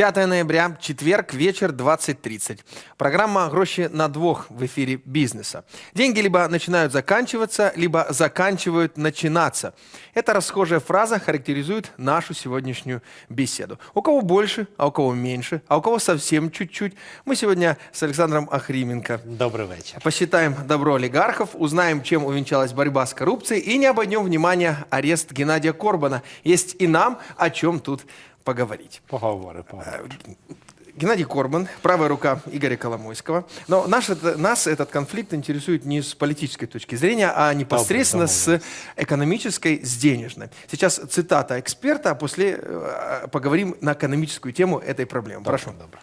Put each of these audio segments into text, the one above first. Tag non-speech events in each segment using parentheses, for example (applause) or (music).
5 ноября, четверг, вечер, 20.30. Программа «Гроши на двух» в эфире бизнеса. Деньги либо начинают заканчиваться, либо заканчивают начинаться. Эта расхожая фраза характеризует нашу сегодняшнюю беседу. У кого больше, а у кого меньше, а у кого совсем чуть-чуть. Мы сегодня с Александром Ахрименко Добрий вечір. Посчитаем добро олигархов, узнаем, чем увенчалась борьба с коррупцией и не обойдем внимание арест Геннадия Корбана. Есть и нам о чем тут поговорить. Поговори, поговори. Геннадий Корбан, правая рука Игоря Коломойского. Но наш, это- нас этот конфликт интересует не с политической точки зрения, а непосредственно с экономической, с денежной. Сейчас цитата эксперта, а после э, поговорим на экономическую тему этой проблемы. Прошу. Добре.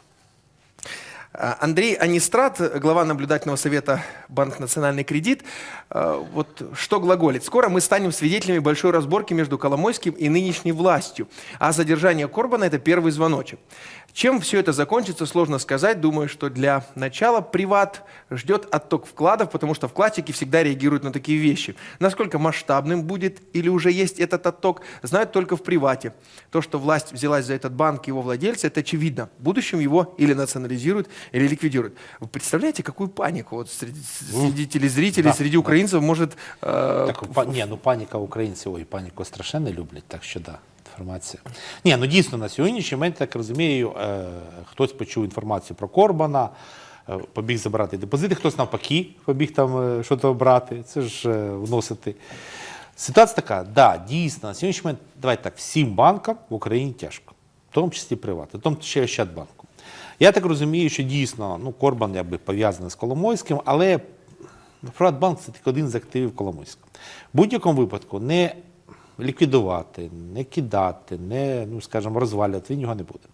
А, Андрей Анистрат, глава наблюдательного совета Банк Национальный кредит, э, вот что глаголит. Скоро мы станем свидетелями большой разборки между Коломойским и нынешней властью. А задержание Корбана – это первый звоночек. Чем все это закончится, сложно сказать. Думаю, что для начала приват ждет отток вкладов, потому что вкладчики всегда реагируют на такие вещи. Насколько масштабным будет или уже есть этот отток, знают только в привате. То, что власть взялась за этот банк и его владельцы, это очевидно. В будущем его или национализируют, или ликвидируют. Вы представляете, какую панику вот среди, среди телезрителей, да, среди да. українців може е, Так, па, ні, ну паніка українців, ой, паніку страшенно люблять, так що да, Інформація. Ні, ну дійсно на сьогоднішній момент, так розумію, е, хтось почув інформацію про Корбана, е, побіг забирати депозити, хтось навпаки побіг там е, щось брати, це ж вносити. Ситуація така, да, дійсно, на сьогоднішній момент, давайте так, всім банкам в Україні тяжко, в тому числі приватним, в тому числі Ощадбанку. Я так розумію, що дійсно ну, Корбан якби пов'язаний з Коломойським, але Приватбанк це тільки один з активів Коломойського. В будь-якому випадку не ліквідувати, не кидати, не, ну, скажімо, розвалювати, він його не буде.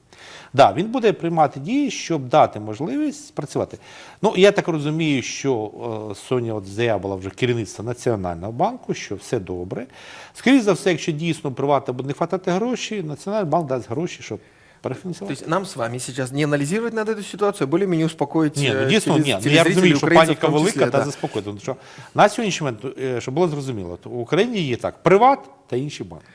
Да, він буде приймати дії, щоб дати можливість працювати. Ну, я так розумію, що е, Соня от заявила вже керівництво Національного банку, що все добре. Скоріше за все, якщо дійсно приватно буде не хватати гроші, Національний банк дасть гроші, щоб То есть нам с вами сейчас не анализировать надо эту ситуацию, а более-менее успокоить Ні, ну э, дійсно, ні. Ну, я розумію, що паніка велика та да. заспокоїти. Тому що на сьогоднішній момент, щоб було зрозуміло, то в Україні є так: приват та інші банки.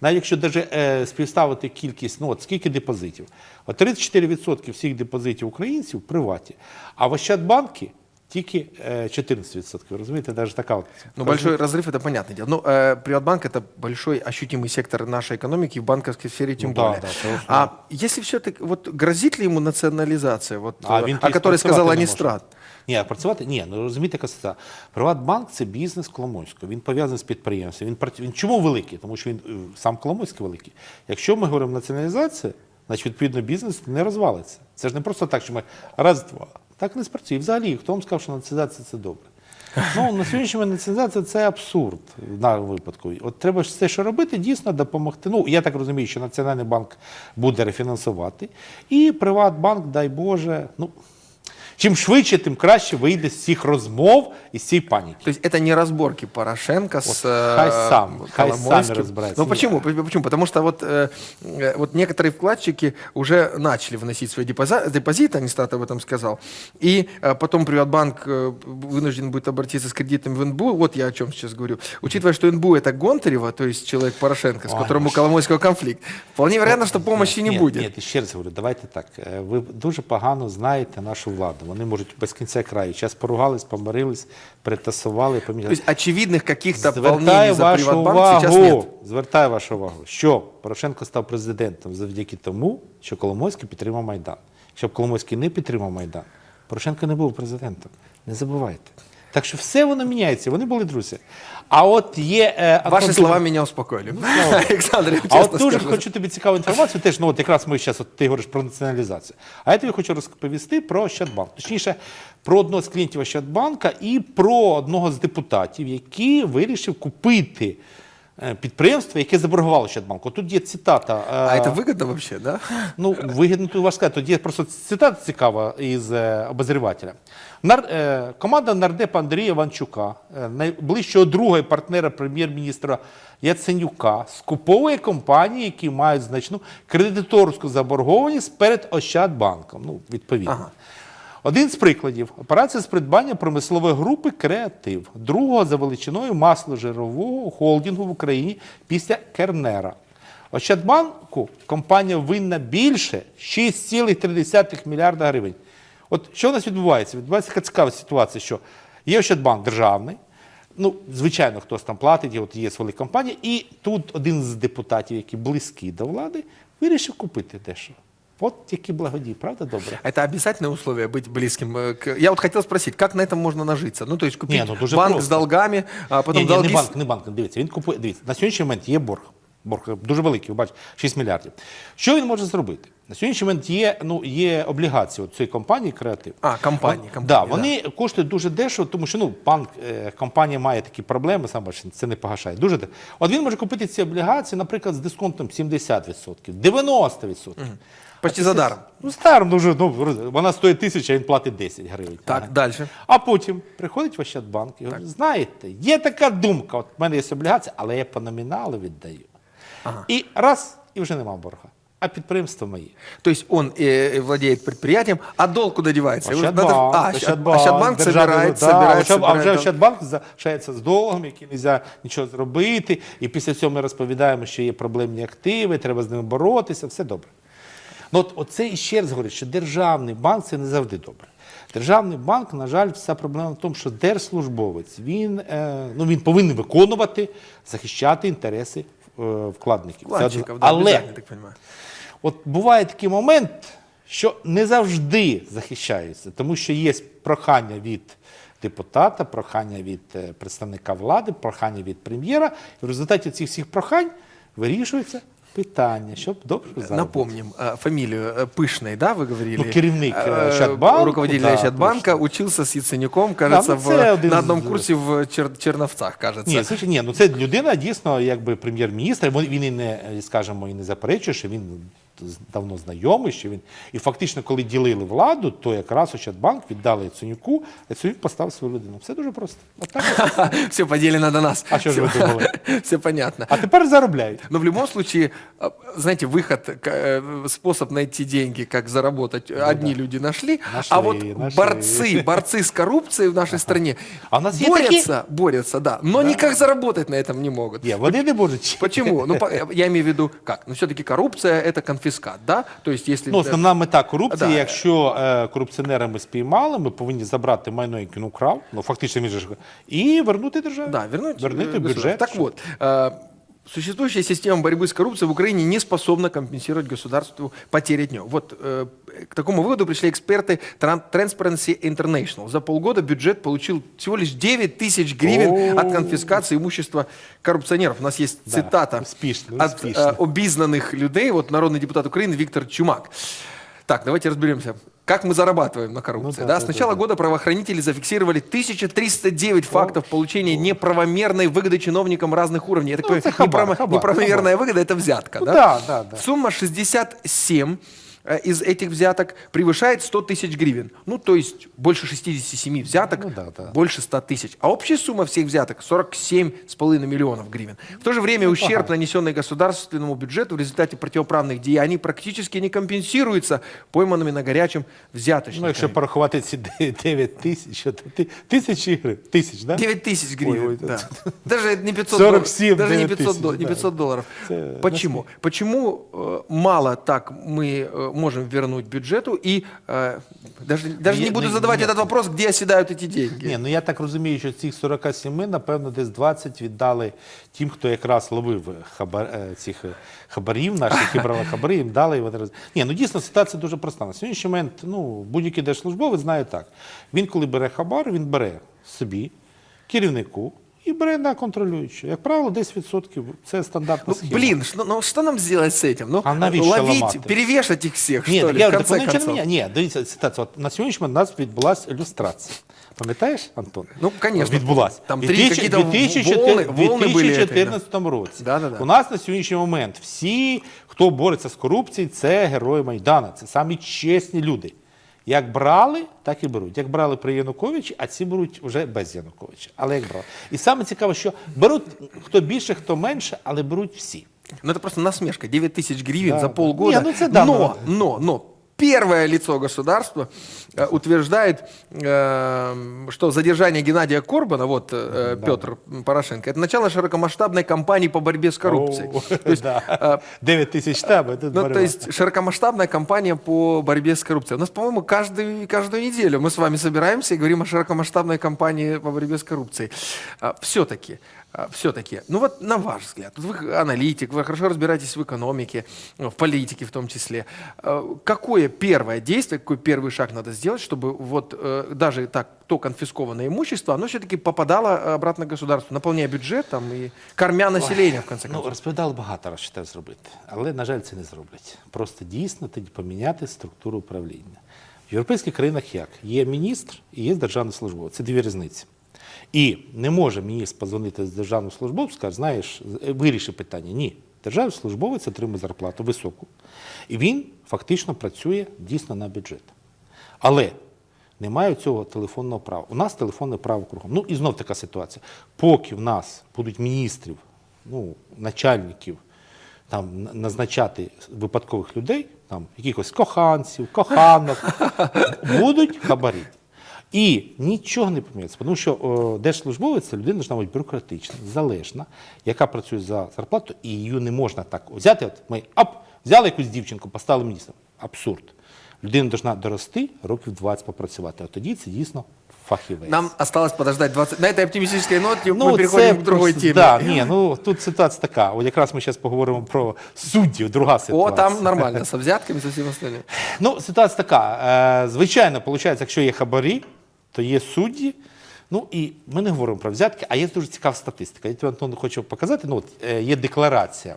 Навіть якщо даже, е, співставити кількість, ну от скільки депозитів, от 34% всіх депозитів українців в приваті, а в Ощадбанки тільки е, 14%. Розумієте, навіть така от. Ну, большой разрыв, это понятное дело. Ну, э, Приватбанк – это большой ощутимый сектор нашей экономики, в банковской сфере тем Ну да, более. да, конечно. а если все-таки, вот грозит ли ему национализация, вот, А э, він о то й которой сказал спрацювати не Анистрат? Ні, а працювати ні, ну розумієте, яка ситуація. Приватбанк це бізнес Коломойського. Він пов'язаний з підприємством. Він прац- він чому великий? Тому що він е, сам Коломойський великий. Якщо ми говоримо націоналізація, значить відповідно бізнес не розвалиться. Це ж не просто так, що ми раз-два. Так не спрацює. Взагалі, хто вам сказав, що націонізація це добре? Ну, на сьогоднішній момент націонізація це абсурд даному випадку. От треба ж все, що робити, дійсно допомогти. Ну, я так розумію, що Національний банк буде рефінансувати. І Приватбанк, дай Боже, ну. Чим швидше, тим краще вийде з цих розмов і з цієї паніки. То есть это не разборки Порошенко с Вот э, хай сам, хай сами Коломойским. разбираются. Ну почему? Почему? Потому что вот, э, э, вот некоторые вкладчики уже начали вносить свои депоза- депозиты, Анистат об этом сказал, и э, потом Приватбанк э, вынужден будет обратиться с кредитом в НБУ. Вот я о чем сейчас говорю. Учитывая, что НБУ это Гонтарева, то есть человек Порошенко, с Ой, которым у боже. Коломойского конфликт, вполне вероятно, что помощи не ні, будет. Ні, ще раз говорю, давайте так. Е, Ви дуже погано знаєте нашу владу. Вони можуть без кінця краю. Час поругались, помирились, перетасували, То поміняли. есть очевидных каких-то волнений за Приватбанк нет. звертаю вашу увагу, що Порошенко став президентом завдяки тому, що Коломойський підтримав Майдан. Якщо б Коломойський не підтримав Майдан, Порошенко не був президентом. Не забувайте. Так що все воно міняється, вони були друзі. А от є. е, Антон слова меня успокоили. слава Александр, а от дуже скажу. хочу тобі цікаву інформацію. Теж ну от якраз ми зараз от ти говориш про націоналізацію. А я тобі хочу розповісти про Ощадбанк. Точніше, про одного з клієнтів Ощадбанка і про одного з депутатів, який вирішив купити підприємство, яке заборгувало Ощадбанку. Тут є цитата. е, А это выгодно вообще, да? Ну, вигідно тут важко. Тут є просто цитата цікава із е, обозрівателя. Нар, е, команда нардепа Андрія Іванчука, е, найближчого друга і партнера прем'єр-міністра Яценюка, скуповує компанії, які мають значну кредиторську заборгованість перед Ощадбанком. Ну, відповідно. Ага. Один з прикладів операція з придбання промислової групи Креатив, другого за величиною масложирового холдингу в Україні після Кернера. Ощадбанку компанія винна більше 6,3 мільярда гривень. От що у нас відбувається? Відбувається така цікава ситуація, що є Ощадбанк державний, ну, звичайно, хтось там платить, от є свої компанії, і тут один з депутатів, який близький до влади, вирішив купити дещо. От які благодії, правда добре? Это обязательное условие быть близким э, к... Я вот хотел спросить, как на этом можно нажиться? Ну, то есть купить Не, ну, дуже банк просто. с долгами, а потом ні, ні, долги... не с- банк, не банк, дивіться, він купує. Дивіться, на сьогоднішній момент є борг. Борг дуже великий, ви бачите, 6 мільярдів. Що він може зробити? На сьогоднішній момент є, ну, є облігації от цієї компанії креатив. А, компанії, Вон- компанії, да, да. вони коштують дуже дешево, тому що ну, банк, е, компанія має такі проблеми, сам бачите, це не погашає. Дуже дешево. От він може купити ці облігації, наприклад, з дисконтом 70%, 90%. Почти за даром. Ну, старим дуже, ну, вона стоїть тисячу, а він платить 10 гривень. Так, дальше. А потім приходить в Ощадбанк і говорить, знаєте, є така думка, от в мене є облігація, але я по номіналу віддаю. І раз, і вже нема борга. А підприємство моє. То есть он э, владеет предприятием, а долг куда девается? Его Ощадбанк, надо- А, Ощадбанк, Ощадбанк державний, собирает, да, собирает, Ощад- А вже. Ощадбанк залишається з долгом, який не можна нічого зробити. І після цього ми розповідаємо, що є проблемні активи, треба з ними боротися, все добре. Ну, от, оце і ще раз говорить, що державний банк це не завжди добре. Державний банк, на жаль, вся проблема в тому, що держслужбовець він, е, ну, він повинен виконувати, захищати інтереси е, вкладників. Да, Але так. От буває такий момент, що не завжди захищаються, тому що є прохання від депутата, прохання від е, представника влади, прохання від прем'єра. І в результаті цих всіх прохань вирішується питання, щоб добре заробити. Напомним, э, фамилию э, Пышной, да, вы говорили? Ну, керівник, Э, э, Ощадбанку, Руководитель да, Ощадбанка точно. учился с Яценюком, кажется, ну, це в, один на одном з- курсе в Чер- Черновцах, кажется. Ні, слушай, ні, ну це людина дійсно якби прем'єр-міністр. Він він і не скажімо, і не заперечує, що він з- давно знайомий, що він і фактично, коли ділили владу, то якраз Ощадбанк віддали Яценюку, Яценюк поставив свою людину. Все дуже просто. От так от. (laughs) Все поделено на нас. А что же вы думали? (laughs) Все понятно. А тепер заробляють. Но в любом случае, э, знаете, выход, к- э, способ найти деньги, как заработать, одни люди нашли, а Нашли, вот нашли. борцы, борцы с коррупцией в нашей стране А у нас есть борются, борются, да, но никак заработать на этом не могут. Ні, вони не можуть. Почему? Ну, по- я имею в виду, как? Ну, все-таки коррупция – это конфискат, да? То есть, если... Ну, основна мета корупції, Да. якщо е, корупціонера ми спіймали, ми повинні забрати майно, яке він украв, ну фактично він же і вернути державу. Да, вернути, вернути э, бюджет. Так Так от. э, существующая система борьбы с коррупцией в Украине не способна компенсировать государству потери от нее. Вот э, к такому выводу пришли эксперты Transparency International. За полгода бюджет получил всего лишь 9 тысяч гривен О. от конфискации имущества коррупционеров. У нас есть Да, цитата успешно, от успешно. э, обизнанных людей, вот народный депутат Украины Виктор Чумак. Так, давайте разберемся. Как мы зарабатываем на коррупции? Ну да, да, с да, начала да, да. года правоохранители зафиксировали 1309 фактов получения неправомерной выгоды чиновникам разных уровней. Я так Ну, понимаю, это хабар, неправо- хабар, неправомерная выгода – это взятка, Ну да? да, да, да. Сумма 67 э, из этих взяток превышает 100 тысяч гривен. Ну, то есть больше 67 взяток, Ну да, да. больше 100 тысяч. А общая сумма всех взяток 47,5 миллионов гривен. В то же время ущерб, нанесенный государственному бюджету в результате противоправных деяний, практически не компенсируется пойманными на горячем взяточниками. Ну, якщо порахувати ці 9 тисяч, то ти- тисячі гривень. Тисяч, да? 9 тысяч гривен. Ой, ой, да. (laughs) Даже не 500 47 долларов. Даже не 9 500, тысяч, не да. 500 долларов. Это Почему? Почему э, мало так мы э, можем вернуть бюджету? И э, даже, даже не Нет, буду нет, задавать нет. этот вопрос, где оседают эти деньги. Ні, ну я так розумію, що з цих 47, напевно, десь 20 віддали тим, хто якраз ловив хабар, е, цих е, хабарів наших, які брали хабари, їм дали. і вони роз- Ні, ну дійсно ситуація дуже проста. На сьогоднішній момент ну, будь-який держслужбовець знає так. Він, коли бере хабар, він бере собі, керівнику і бере на контролюючого. Як правило, 10% це стандартна Ну, схема. блин, что, ну что нам сделать с этим? Ну, А навіщо ловить, ламати? перевешать их всех, Ні, что так ли, я в говорю, конце так воно нічого концов? не міняє. Ні, дивіться, ситуація. От на сьогоднішній момент у нас відбулася ілюстрація. Пам'ятаєш, Антон? Ну, конечно. Відбулася. Там В три 2000 какие-то волны- волны были этой, 2014 році. Да, да, да. У нас на сьогоднішній момент всі, хто бореться з корупцією, це герої Майдану. Це самі чесні люди. Як брали, так і беруть. Як брали при Януковичі, а ці беруть вже без Януковича. Але як брали. І саме цікаве, що беруть хто більше, хто менше, але беруть всі. Ну, это просто насмешка. 9 тысяч гривен Да, за да. полгода. Не, ну, это да, но, но- но, но, первое лицо государства э, утверждает, э, что задержание Геннадия Корбана, вот э, Петр Порошенко, это начало широкомасштабной кампании по борьбе с коррупцией. О, То есть, да. э, (laughs) 9 тисяч тебе, тут ну, борьба. то есть широкомасштабная кампания по борьбе с коррупцией. У нас, по-моему, каждую, каждую неделю мы с вами собираемся и говорим о широкомасштабной кампании по борьбе с коррупцией. все-таки, все-таки, ну вот на ваш взгляд, вот вы аналитик, вы хорошо разбираетесь в экономике, ну, в политике в том числе. А, Какое первое действие, какой первый шаг надо сделать, чтобы вот э, даже так то конфискованное имущество, оно все-таки попадало обратно государству, наполняя бюджет там, и кормя население, в конце Ну, концов? розповідали багато раз, що треба зробити. Але, на жаль, це не зроблять. Просто дійсно тоді поміняти структуру управління. В європейських країнах як? Є міністр і є державний службовець. Це дві різниці. І не може міністр позвонити з державним службовцем, скаже, знаєш, виріши питання. Ні. Державний службовець отримує зарплату високу. І він фактично працює дійсно на бюджет. Але немає цього телефонного права. У нас телефонне право кругом. Ну і знов така ситуація. Поки в нас будуть міністрів, ну, начальників там назначати випадкових людей, там якихось коханців, коханок, (laughs) будуть хабарити. І нічого не поміняється, тому що о, держслужбовець це людина должна бути бюрократична, залежна, яка працює за зарплату, і її не можна так взяти. От ми оп, взяли якусь дівчинку, поставили міністром. Абсурд. Людина повинна дорости, років 20 попрацювати. А тоді це дійсно фахівець. Нам осталось подождать 20... На этой оптимистической ноте мы Ну, переходим к другой просто- теме. Да, ні, ну тут ситуація така. От якраз ми зараз поговоримо про суддів, друга О, ситуація. там нормально, со взятками, со всем остальным. Ну, ситуація така. Е, звичайно, виходить, якщо є хабарі, то є судді. Ну і ми не говоримо про взятки, а є дуже цікава статистика. Я тобі, Антон, хочу показати. Ну, от, е, є декларація.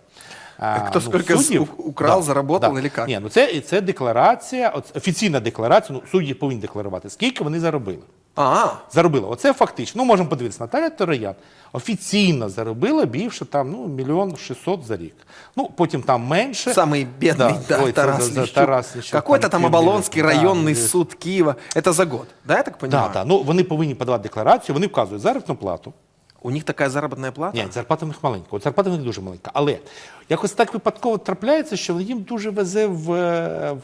Хто Хто скільки суддів. украл, заработал или лікарні? Ні, ну це, це декларація, от, офіційна декларація, ну, судді повинні декларувати, скільки вони заробили. А, Заробила. Оце фактично. Ну, можемо подивитися. Наталя Тороян офіційно заробила більше там, ну, мільйон шістсот за рік. Ну, потім там менше. самый бедный, да, Ой, це Тарас, за- за Лещук. Тарас Лещук, Какой-то там півмільйона. Оболонский Да, районный десь. суд Киева. Это за год, да, я так понимаю? Так, так. Ну, вони повинні подавати декларацію, вони вказують заробітну плату. У них такая заработная плата? Ні, зарплата в них маленька. От зарплата в них дуже маленька. Але якось так випадково трапляється, що їм дуже везе в, е,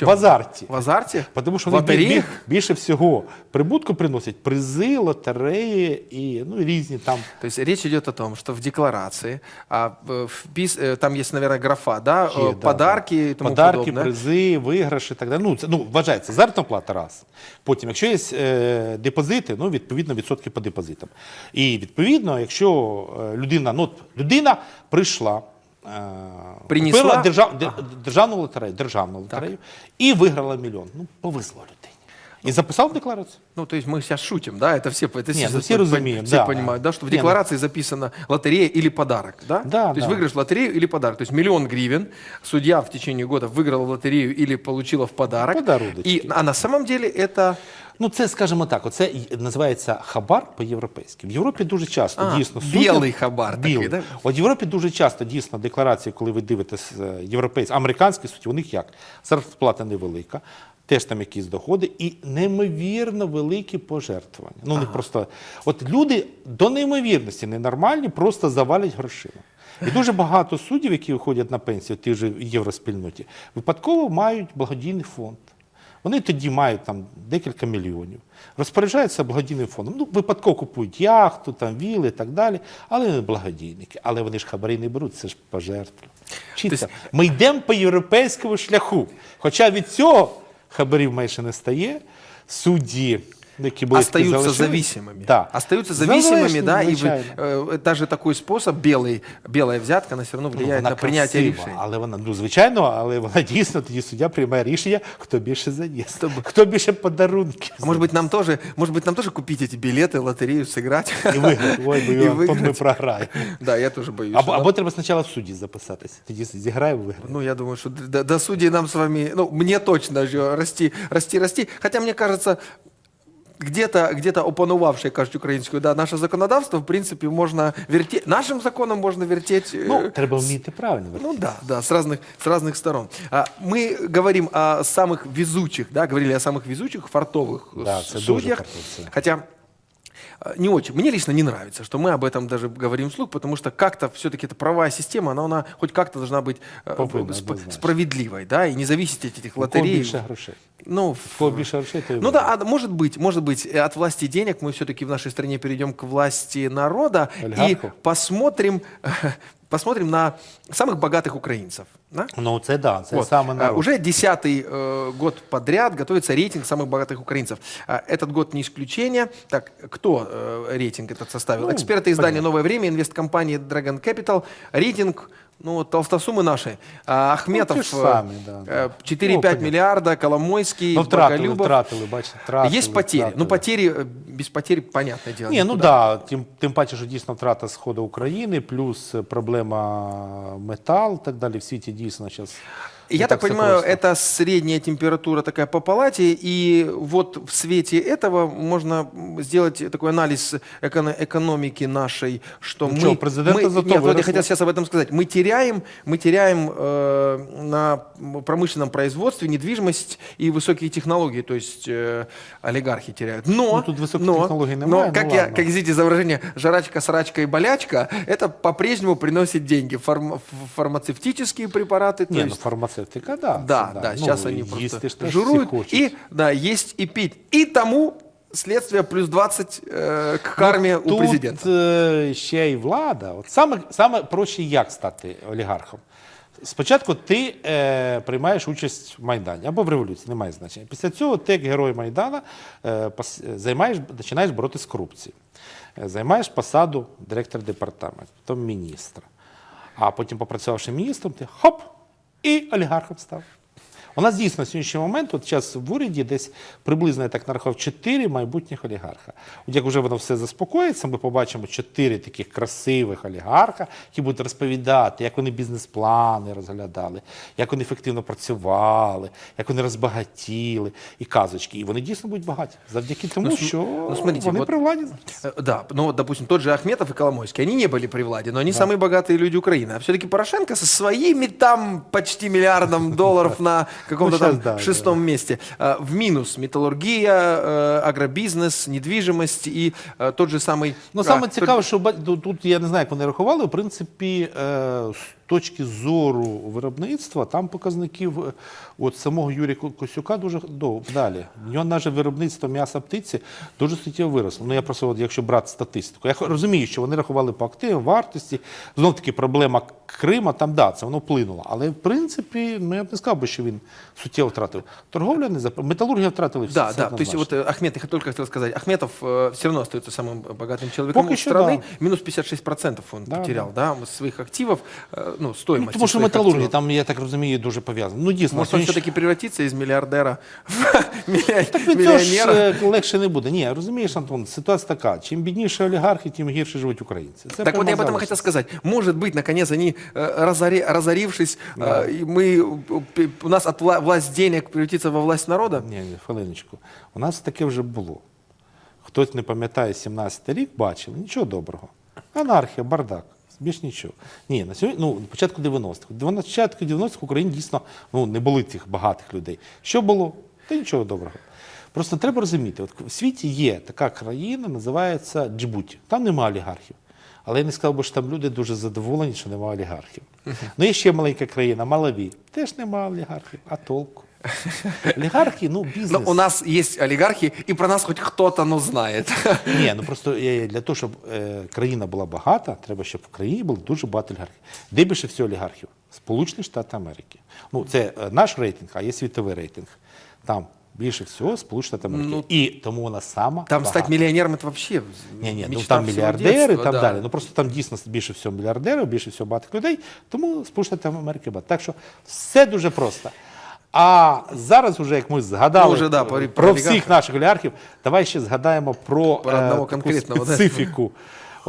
в, в азарті. В азарте? Тому що в вони бі- лотереях? бі- більше всього прибутку приносять призи, лотереї і ну, різні там. То есть речь идет о том, что в декларации, а, э, впис- э, там есть, наверное, графа, да, Є, э, да, подарки да. и тому Подарки, подобное. призи, виграші і так далі. Ну, це ну, вважається заробітна плата раз. Потім, якщо є е, депозити, ну, відповідно, відсотки по депозитам. І відповідно, якщо е, людина, ну, от людина прийшла. е, Принесла? Купила держав, де- державну лотерею, державну лотерею і виграла мільйон. Ну, повезло людині. І записав декларацію. Ну, то есть мы сейчас шутим, да, это все, это Не, все, ну все разумеем, все да. понимают, да, что в Не, ну- декларации записано лотерея или подарок, да? Да, То есть да. выигрыш в лотерею или подарок. То есть миллион гривен судья в течение года выиграла в лотерею или получила в подарок. Подаруночки. И, а на самом деле это... Ну, це, скажімо так, оце називається хабар по-європейськи. В Європі дуже часто А, дійсно білий хабар такий, да? От в Європі дуже часто дійсно декларації, коли ви дивитесь е, європейські, американські суті, у них як? Зарплата невелика, теж там якісь доходи і неймовірно великі пожертвування. Ну, не просто. От люди до неймовірності ненормальні, просто завалять грошима. І дуже багато суддів, які виходять на пенсію, ті ж в євроспільноті, випадково мають благодійний фонд. Вони тоді мають там декілька мільйонів, розпоряджаються благодійним фондом. Ну, випадково купують яхту, там віли і так далі, але не благодійники. Але вони ж хабарі не беруть, це ж пожертви. Чітко. Ми йдемо по європейському шляху. Хоча від цього хабарів майже не стає. Судді, які були остаются залишились- зависимыми. Да. Остаются зависимыми, Залежні, да, и вы- звичайно. э, даже такой способ, белый, белая взятка, она все равно Ну, влияет вона на принятие красива, решений. але вона, ну звичайно, але вона (laughs) дійсно тоді суддя приймає рішення, хто більше заніс, хто більше подарунків. А может быть, нам тоже, может быть, нам тоже купить эти билеты, лотерею, сыграть? І виграти. (laughs) Ой, бо І Антон, ми виграти. програємо. Да, я тоже боюсь. Або, что або нам- треба спочатку в суді записатись. Тоді зіграємо, виграємо. Ну, я думаю, что до, до судей нам с вами, ну, мне точно еще расти, расти, расти. Хотя, мне кажется, где-то, где-то опанувавшее, кажуть, українською, да, наше законодавство, в принципе, можно вертеть, нашим законом можно вертеть... э, Ну, треба вміти правильно. Ну да, да, с разных, с разных сторон. А, мы говорим о самых везучих, да, говорили о самых везучих, фартовых Да, це дуже судьях. фартові, це. Хотя э, не очень. Мне лично не нравится, что мы об этом даже говорим вслух, потому что как-то все-таки эта правовая система, она, она хоть как-то должна быть э, Повинна, сп- однозначно. справедливой, да, и не зависеть от этих У кого лотерей. більше грошей. Ну, У кого більше грошей, то і ну да, а может быть, может быть, э, от власти денег мы все-таки в нашей стране перейдем к власти народа и Олигархов? посмотрим, (laughs) посмотрим на самых богатых украинцев. Да? Ну, це да, це Вот. саме А, народ. Уже десятый э, год подряд готовится рейтинг самых богатых украинцев. А, Этот год не исключение. Так, кто э, рейтинг этот составил? Ну, Эксперты издания понятно. «Новое время», инвесткомпании Dragon Capital. Рейтинг, ну, вот толстосумы наши. А, Ахметов Ну, те ж э, самі, да, э, да. 4,5 Ну, понятно. миллиарда, Коломойский, Ну, втратили, Боголюбов. втратили, бачите, втратили. Есть потери. втратили. Ну, потери, э, без потерь, понятное дело. Ні, ну никуда. да, тим, тим паче, що дійсно втрата сходу України, плюс е, проблема метал, так далі. В світі дійсно зараз. Я так понимаю, это средняя температура такая по палате, и вот в свете этого можно сделать такой анализ эконо- экономики нашей, что Ну мы... чё, президента мы- зато Нет, вот я хотел сейчас об этом сказать. Мы теряем, мы теряем э, на промышленном производстве недвижимость и высокие технологии, то есть э, олигархи теряют. Но, Ну, тут высоких но, технологий но, немає, ну как, я, ладно. как извините за выражение, жрачка, срачка и болячка, это по-прежнему приносит деньги. Фарм- фармацевтические препараты, Ні, ну есть фармацевтика, да. да, да, Ну, сейчас они просто ж жируют. И, да, есть и пить. И тому следствие плюс 20 э, к карме у Тут президента. е, ще й влада. От саме, саме проще як стати олігархом. Спочатку ти е, приймаєш участь в Майдані або в революції, немає значення. Після цього ти, як герой Майдана, е, пос- займаєш, починаєш боротися з корупцією. Е, Займаєш посаду директора департаменту, потім міністра. А потім, попрацювавши міністром, ти хоп, і олігархом став. У нас дійсно на сьогоднішній момент, от зараз в уряді десь приблизно я так нарахував 4 майбутніх олігарха. От як вже воно все заспокоїться, ми побачимо 4 таких красивих олігарха, які будуть розповідати, як вони бізнес-плани розглядали, як вони ефективно працювали, як вони розбагатіли і казочки. І вони дійсно будуть багаті завдяки тому, Ну, см- що ну, смотрите, вони вот- при владі. Э, Да, ну вот, допустим, тот же Ахметов и Коломойский, они не были при владе, но они самые богатые люди Украины. А все-таки Порошенко со своими там почти миллиардом долларов на каком-то Ну, щас там да, шестом месте. А, В минус металлургия, э, агробизнес, недвижимость и э, тот же самый... Ну, а, саме тот- цікаве, що ба- тут, тут я не знаю, як вони рахували. В принципі, е, з точки зору виробництва, там показників е, от самого Юрія Ко- Косюка дуже дов- далі. В нього навіть виробництво м'яса птиці дуже суттєво виросло. Ну я просто, от, якщо брати статистику, я х- розумію, що вони рахували по активам, вартості. Знов таки проблема Крима, там да, це воно вплинуло. Але в принципі, ну я б не сказав би, що він суттєво втратив. Торговля не зап... металургія втратили всі. Да, це да. То есть однозначно. вот э, Ахмед, я только хотел сказать, Ахметов все равно остается самым богатым человеком Пока еще страны. да. Минус 56% он Да, потерял, да, своих активов, э, ну, стоимости Ну, тому що своих металургія активов. там, я так розумію, дуже пов'язана. Ну, дійсно, Может, он сьогодні- все-таки превратится из миллиардера в (laughs) миллион- Так від цього ж миллионера? е, легше не буде. Ні, розумієш, Антон, ситуація така. Чим бідніші олігархи, тим гірше живуть українці. Це Так вот прямо я об этом залежно. хотел сказать. Может быть, наконец, они, э, разори- разорившись, э, и мы, э, п- у нас от вла- власть денег превратится во власть народа? Ні, ні, хвилиночку. У нас таке вже було. Хтось не пам'ятає 17 рік, бачив, нічого доброго. Анархія, бардак. Більш нічого. Ні, на сьогодні, ну, початку 90-х. На початку 90-х в Україні дійсно ну, не були цих багатих людей. Що було? Та нічого доброго. Просто треба розуміти, от в світі є така країна, називається Джибуті. Там немає олігархів. Але я не сказав би, що там люди дуже задоволені, що немає олігархів. Ну, є ще маленька країна, Малаві. Теж немає олігархів, а толку. Олігархи, ну, бізнес. Но у нас есть олигархи, и про нас хоть кто-то, ну, знает. Ні, ну просто для того, щоб е, країна була багата, треба, щоб в країні було дуже багато олігархів. Де більше всього олігархів? Сполучені Штати Америки. Ну, це е, наш рейтинг, а є світовий рейтинг. Там більше всього Сполучені Штати Америки. Ну, І тому вона сама Там багата. стать миллионером это вообще Ні, ні, ну там мільярдери і так да. далі. Ну просто там дійсно більше всього мільярдерів, більше всього багатих людей, тому Сполучені Штати Америки багато. Так що все дуже просто. А зараз, уже як ми згадали Ну, вже, да, про, про- про всіх наших олігархів, давай ще згадаємо про, Про одного таку конкретного, да.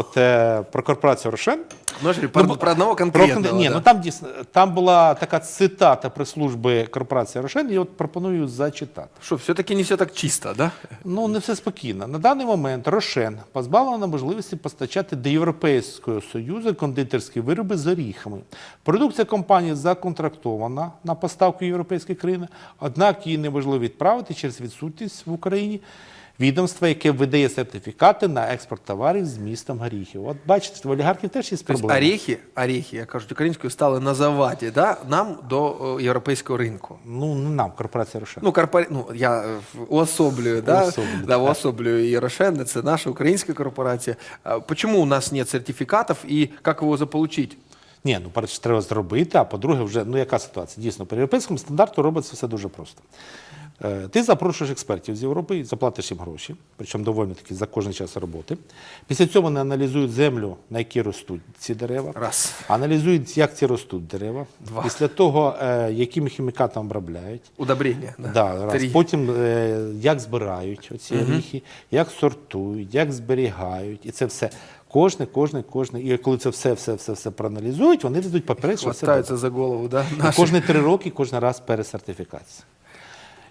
От е, про корпорацію Рошен. Ну, я же говорю, про, про одного конкретного. Про, ні, да. ну там дійсно там була така цитата прес-служби корпорації Рошен, і от пропоную зачитати. Что, все-таки не все так чисто, да? Ну, не все спокійно. На даний момент Рошен позбавлена можливості постачати до Європейського Союзу кондитерські вироби з оріхами. Продукція компанії законтрактована на поставку в європейські країни, однак її неможливо відправити через відсутність в Україні відомства, яке видає сертифікати на експорт товарів з містом горіхів. От бачите, в олігархів теж є То есть проблеми. орехи, орехи, я кажу, українською стали на заваді, да, нам до е, європейського ринку. Ну, не нам, корпорація Рошен. Ну, корпор... ну я е, уособлюю, да? Уособлюю, да, так. уособлюю и Рошен, це наша українська корпорація. А Почему у нас нет сертификатов и как его заполучить? Ні, ну перше треба зробити, а по-друге, вже ну яка ситуація? Дійсно, по європейському стандарту робиться все дуже просто. Е, Ти запрошуєш експертів з Європи заплатиш їм гроші, причому доволі таки за кожен час роботи. Після цього вони аналізують землю, на якій ростуть ці дерева, Раз. аналізують, як ці ростуть дерева. Два. Після того, е, якими хімікатами обробляють. Удобрення. Да. Да, раз. Потім е, як збирають оці оріхи, як сортують, як зберігають, і це все. Кожне, кожне, кожне. І коли це все, все, все, все проаналізують, вони дадуть папірець, що все за голову, да? І кожні три роки, кожен раз пересертифікація.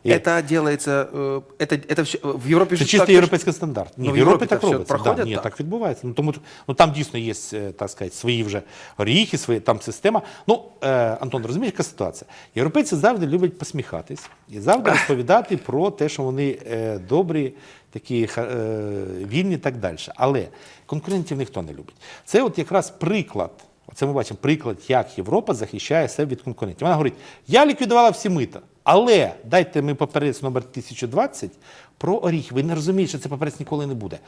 І Это делается, э, это, это все, в Европе Це же чисто так- європейський стандарт. Ні, Ну, в в Європі Європі так так все робиться. проходять да, ні, так? так відбувається. Ну, тому, ну, там дійсно є, е, так сказати, свої вже оріхи, свої, там система. Ну, е, Антон, розумієш, яка ситуація? Європейці завжди люблять посміхатись і завжди розповідати про те, що вони е, добрі, такі ха- е, вільні і так далі. Але конкурентів ніхто не любить. Це от якраз приклад. Це ми бачимо приклад, як Європа захищає себе від конкурентів. Вона говорить: я ліквідувала всі мита, але дайте ми паперець номер 1020 про оріхи. Ви не розумієте, що це паперець ніколи не буде.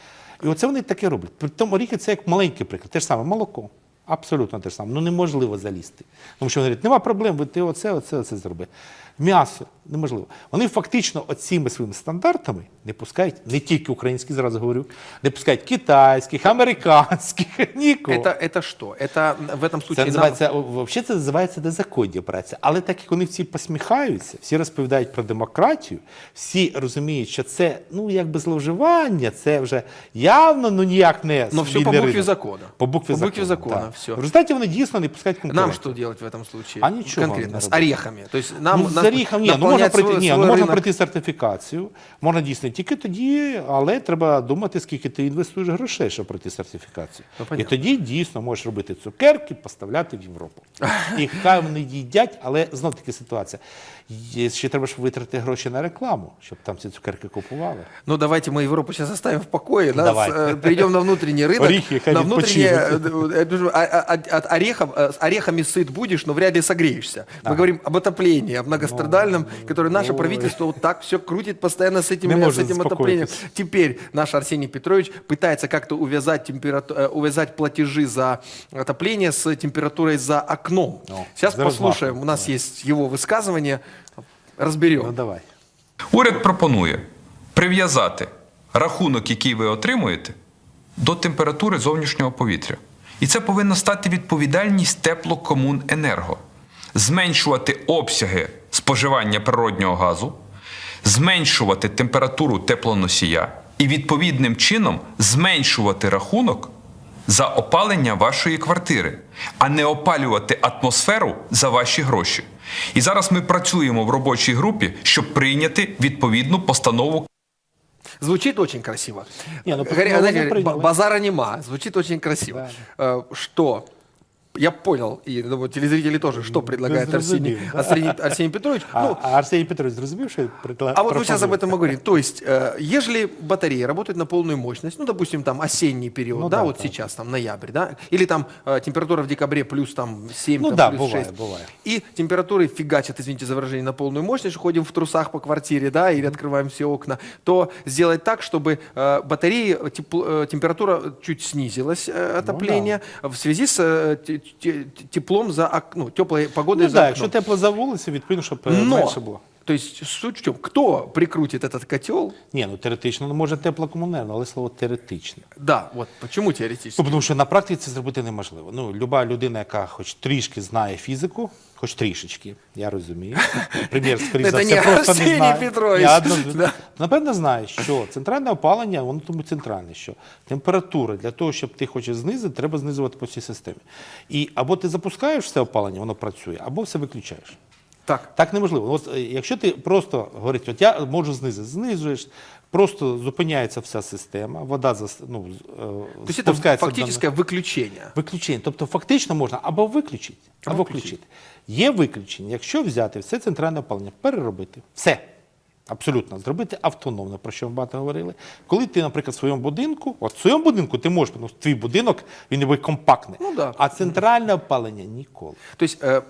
І оце вони таке роблять. Притом оріхи це як маленький приклад. Те ж саме молоко. Абсолютно те ж саме. Ну неможливо залізти. Тому що вони говорять, нема проблем, ви ти оце, оце, оце зроби. М'ясо неможливо. Вони фактично оціми своїми стандартами не пускають не тільки українські, зразу говорю, не пускають китайських, американських, (laughs) нікого. Это, это что? Это в этом Це случае нам- називається, взагалі це називається незаконня праця. Але так як вони всі посміхаються, всі розповідають про демократію, всі розуміють, що це ну якби зловживання, це вже явно ну ніяк не Но все вільний по букве ринок. закона. По букві По букве закону, закона, так. всё. В результаті вони дійсно не пускають конкурентів. Нам что делать в этом случае? А ничего Конкретно, не с робить. орехами. То есть нам, ну, з нам оріхом, ні, ну можна наполнять пройти, свой- ні, ну свой можна рынок. пройти сертифікацію, можна дійсно тільки тоді, але треба думати, скільки ти інвестуєш грошей, щоб пройти сертифікацію. Ну, І понятно. тоді дійсно можеш робити цукерки, поставляти в Європу. (laughs) І хай вони їдять, але знов таки ситуація. Є- Ще треба ж витратити гроші на рекламу, щоб там ці цукерки купували. Ну, давайте мы Европу сейчас оставим в покое, да, Давай. с, э, перейдем на внутренний рынок. Орехи, хай на внутреннее, відпочинуть. э, э, а- а- от орехов, э, с орехами сыт будешь, но вряд ли согреешься. Мы говорим об отоплении, о многострадальном, которое наше ой. правительство вот так все крутит постоянно с этим, Не э, с может этим отоплением. успокоиться. Теперь наш Арсений Петрович пытается как-то увязать, температу- э, увязать платежи за отопление с температурой за окном. Ну, Сейчас за послушаем, размахом, у нас есть его высказывание, Разберем. Ну давай. Уряд пропонує прив'язати рахунок, який ви отримуєте, до температури зовнішнього повітря. І це повинна стати відповідальність теплокомуненерго. Зменшувати обсяги споживання природнього газу, зменшувати температуру теплоносія і відповідним чином зменшувати рахунок за опалення вашої квартири, а не опалювати атмосферу за ваші гроші. І зараз ми працюємо в робочій групі, щоб прийняти відповідну постанову Звучит очень красиво. Не, ну, Говоря- ну, знаете, ну, базара нема. Звучит очень красиво. Да. Что? Я понял, и думаю, телезрители тоже, что предлагает Арсений, да. Арсений, Арсений Петрович. А, Ну, а Арсеній Петрович я прикла- а вот мы сейчас об этом и говорим. То есть, э, ежели батареи работают на полную мощность, ну, допустим, там осенний период, Ну да, да, вот да. сейчас, там, ноябрь, да, или там э, температура в декабре плюс там 7, Ну там, да, плюс бывает, 6. бывает. И температуры фигачат, извините за выражение, на полную мощность, ходим в трусах по квартире, да, или открываем все окна, то сделать так, чтобы э, батареи, э, тепло- э, температура чуть снизилась, э, отопление, в связи с э, теплом за окном, теплой погодой Ну за да, окном. якщо тепло за вулицею, відповідно, щоб Но, менше було. то есть суть в чому? Хто прикрутить этот котел? Ні, ну теоретично, ну може теплокомунерно, але слово теоретично. Да, от чому теоретично? Ну, тому що на практиці це зробити неможливо. Ну, люба людина, яка хоч трішки знає фізику, Хоч трішечки, я розумію. Прем'єр, скоріш за все, просто не знає. Петрович. Я Да. Напевно, знає, що центральне опалення, воно тому центральне, що температура для того, щоб ти хочеш знизити, треба знизувати по всій системі. І або ти запускаєш все опалення, воно працює, або все виключаєш. Так, Так неможливо. От е, якщо ти просто говориш, от я можу знизити, знижуєш, просто зупиняється вся система, вода зас, ну, з- е, то есть это спускається до- фактическое выключение. Виключення. Тобто фактично можна або виключити, або, Або включити. Є виключення, якщо взяти все центральне опалення, переробити, все. Абсолютно, зробити автономно, про що ми багато говорили. Коли ти, наприклад, в своєму будинку, от в своєму будинку ти можеш, тому що твій будинок він ніби компактний, Ну да. а центральне опалення ніколи. То есть э,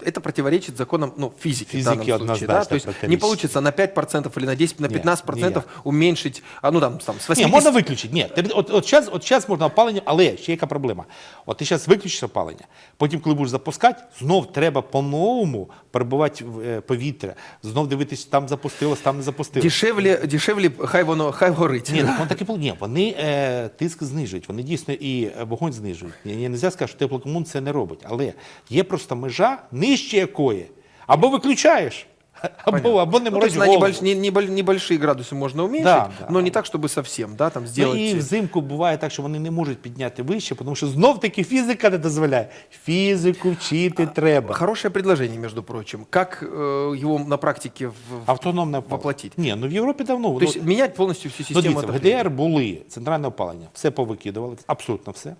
это противоречит законам ну, физики, в данном Физики случае. Да? То есть не получится на 5% или на 10, на 15% никак. уменьшить, а, ну там, там с 80... Ні, можна виключити. Ні, от, от, зараз, от зараз можна опалення, але ще яка проблема. От ти зараз виключиш опалення, потім, коли будеш запускати, знов треба по-новому перебувати в е, повітря, знов дивитися, там запустилось, там не запустилось. Дешевле, дешевле хай воно, хай горить. Ні, (laughs) так так і Ні, вони е, тиск знижують, вони дійсно і е, вогонь знижують. Ні, не можна сказати, що теплокомун це не робить. Але є просто межа, нижче якої. Або виключаєш, або, або не Ну, то есть морозь на голову. небольш- не- неболь- небольшие градусы можно уменьшить, Да, да. но не так, чтобы совсем, да, там Ну, сделать... і взимку буває так, що вони не можуть підняти вище, тому що знов таки фізика не дозволяє. Фізику вчити треба. Хорошее предложение, между прочим. Как э, его на практике в- в- Автономне опалення. воплотить? Ні, ну в Європі давно. То есть менять полностью всю Ну, систему дивіться, в отопления. ГДР були центральне опалення, все повикидували, абсолютно все.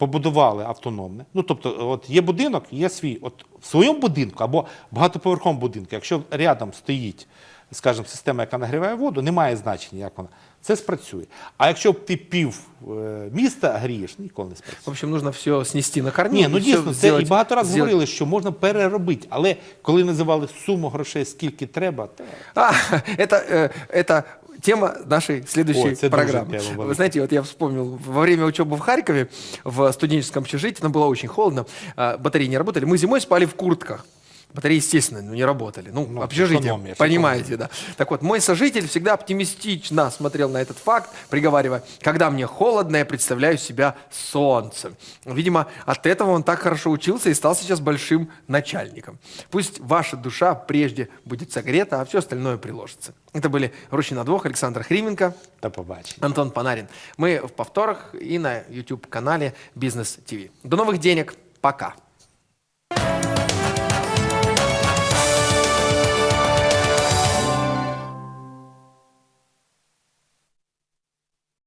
Побудували автономне. Ну, тобто, от є будинок, є свій. От в своєму будинку або багатоповерховому будинку, якщо рядом стоїть, скажімо, система, яка нагріває воду, немає значення, як вона. Це спрацює. А якщо б ти пів е, міста грієш, ніколи не спрацює. В общем, нужно все снести на корню. Ні, ну и всё дійсно, це сделать- і багато разів сделать- говорили, що можна переробити. Але коли називали суму грошей, скільки треба, то А, (laughs) это, э, это тема нашей следующей Ой, это дуже программы. тема была. Вы знаете, вот я вспомнил, во время учебы в Харькове, в студенческом общежитии, там было очень холодно, а, батареи не работали, мы зимой спали в куртках. Батареи, естественно, ну, не работали. Ну, Ну, общежитие, экономия, понимаете, да. Так вот, мой сожитель всегда оптимистично смотрел на этот факт, приговаривая, когда мне холодно, я представляю себя солнцем. Видимо, от этого он так хорошо учился и стал сейчас большим начальником. Пусть ваша душа прежде будет согрета, а все остальное приложится. Это были «Ручи двух», Александр Хрименко, до побачення. Антон Панарин. Мы в повторах и на YouTube-канале «Бизнес ТВ». До новых денег. Пока.